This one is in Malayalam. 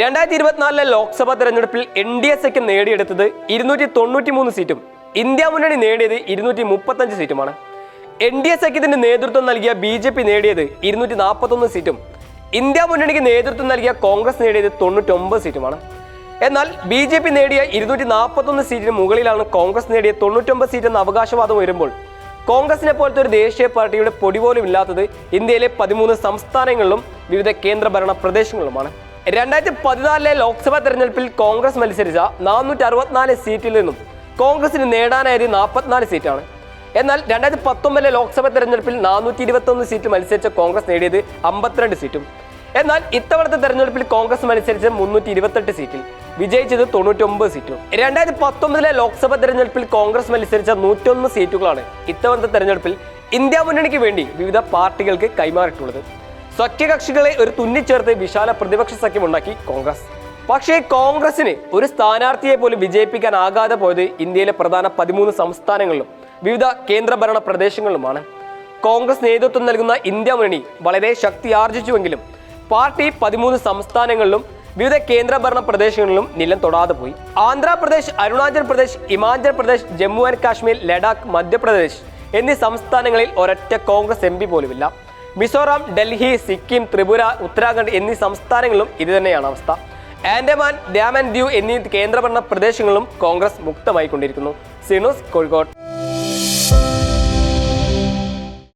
രണ്ടായിരത്തി ഇരുപത്തിനാലിലെ ലോക്സഭാ തെരഞ്ഞെടുപ്പിൽ എൻ ഡി എ സഖ്യം നേടിയെടുത്തത് ഇരുന്നൂറ്റി തൊണ്ണൂറ്റി മൂന്ന് സീറ്റും ഇന്ത്യ മുന്നണി നേടിയത് ഇരുന്നൂറ്റി മുപ്പത്തഞ്ച് സീറ്റുമാണ്. എൻ ഡി എ സഖ്യത്തിന് നേതൃത്വം നൽകിയ ബി ജെ പി നേടിയത് ഇരുന്നൂറ്റി നാൽപ്പത്തൊന്ന് സീറ്റും ഇന്ത്യ മുന്നണിക്ക് നേതൃത്വം നൽകിയ കോൺഗ്രസ് നേടിയത് തൊണ്ണൂറ്റൊമ്പത് സീറ്റുമാണ്. എന്നാൽ ബി ജെ പി നേടിയ ഇരുന്നൂറ്റി നാൽപ്പത്തൊന്ന് സീറ്റിന് മുകളിലാണ് കോൺഗ്രസ് നേടിയ തൊണ്ണൂറ്റൊമ്പത് സീറ്റ് എന്ന അവകാശവാദം വരുമ്പോൾ കോൺഗ്രസിനെ പോലത്തെ ഒരു ദേശീയ പാർട്ടിയുടെ പൊടി പോലും ഇല്ലാത്തത് ഇന്ത്യയിലെ പതിമൂന്ന് സംസ്ഥാനങ്ങളിലും വിവിധ കേന്ദ്രഭരണ പ്രദേശങ്ങളിലുമാണ്. രണ്ടായിരത്തി പതിനാലിലെ ലോക്സഭാ തെരഞ്ഞെടുപ്പിൽ കോൺഗ്രസ് മത്സരിച്ച നാനൂറ്റി അറുപത്തിനാല് സീറ്റിൽ നിന്നും കോൺഗ്രസിന് നേടാനായത് നാൽപ്പത്തിനാല് സീറ്റാണ്. എന്നാൽ രണ്ടായിരത്തി പത്തൊമ്പതിലെ ലോക്സഭാ തെരഞ്ഞെടുപ്പിൽ നാനൂറ്റി ഇരുപത്തൊന്ന് സീറ്റ് മത്സരിച്ച കോൺഗ്രസ് നേടിയത് അമ്പത്തിരണ്ട് സീറ്റും. എന്നാൽ ഇത്തവണത്തെ തെരഞ്ഞെടുപ്പിൽ കോൺഗ്രസ് മത്സരിച്ച മുന്നൂറ്റി ഇരുപത്തെട്ട് സീറ്റിൽ. വിജയിച്ചത് തൊണ്ണൂറ്റൊമ്പത് സീറ്റും. രണ്ടായിരത്തി പത്തൊമ്പതിലെ ലോക്സഭാ തെരഞ്ഞെടുപ്പിൽ കോൺഗ്രസ് മത്സരിച്ച നൂറ്റൊന്ന് സീറ്റുകളാണ് ഇത്തവണത്തെ തെരഞ്ഞെടുപ്പിൽ ഇന്ത്യ മുന്നണിക്ക് വേണ്ടി വിവിധ പാർട്ടികൾക്ക് കൈമാറിയിട്ടുള്ളത്. സഖ്യകക്ഷികളെ ഒരു തുന്നിച്ചേർത്ത് വിശാല പ്രതിപക്ഷ സഖ്യമുണ്ടാക്കി കോൺഗ്രസ്. പക്ഷേ കോൺഗ്രസിന് ഒരു സ്ഥാനാർത്ഥിയെ പോലും വിജയിപ്പിക്കാനാകാതെ പോയത് ഇന്ത്യയിലെ പ്രധാന പതിമൂന്ന് സംസ്ഥാനങ്ങളിലും വിവിധ കേന്ദ്രഭരണ പ്രദേശങ്ങളിലുമാണ്. കോൺഗ്രസ് നേതൃത്വം നൽകുന്ന ഇന്ത്യ മുന്നണി വളരെ ശക്തി ആർജിച്ചുവെങ്കിലും പാർട്ടി പതിമൂന്ന് സംസ്ഥാനങ്ങളിലും വിവിധ കേന്ദ്രഭരണ പ്രദേശങ്ങളിലും നിലം തൊടാതെ പോയി. ആന്ധ്രാപ്രദേശ് അരുണാചൽ പ്രദേശ് ഹിമാചൽ പ്രദേശ് ജമ്മു ആൻഡ് കാശ്മീർ ലഡാക്ക് മധ്യപ്രദേശ് എന്നീ സംസ്ഥാനങ്ങളിൽ ഒരൊറ്റ കോൺഗ്രസ് എം പി പോലുമില്ല. മിസോറാം ഡൽഹി സിക്കിം ത്രിപുര ഉത്തരാഖണ്ഡ് എന്നീ സംസ്ഥാനങ്ങളിലും ഇതുതന്നെയാണ് അവസ്ഥ. ആൻഡമാൻ ഡാം ആൻഡ് ദ്യൂ എന്നീ കേന്ദ്രഭരണ പ്രദേശങ്ങളിലും കോൺഗ്രസ് മുക്തമായിക്കൊണ്ടിരിക്കുന്നു. കൊണ്ടിരിക്കുന്നു കോഴിക്കോട്ട് കോഴിക്കോട്.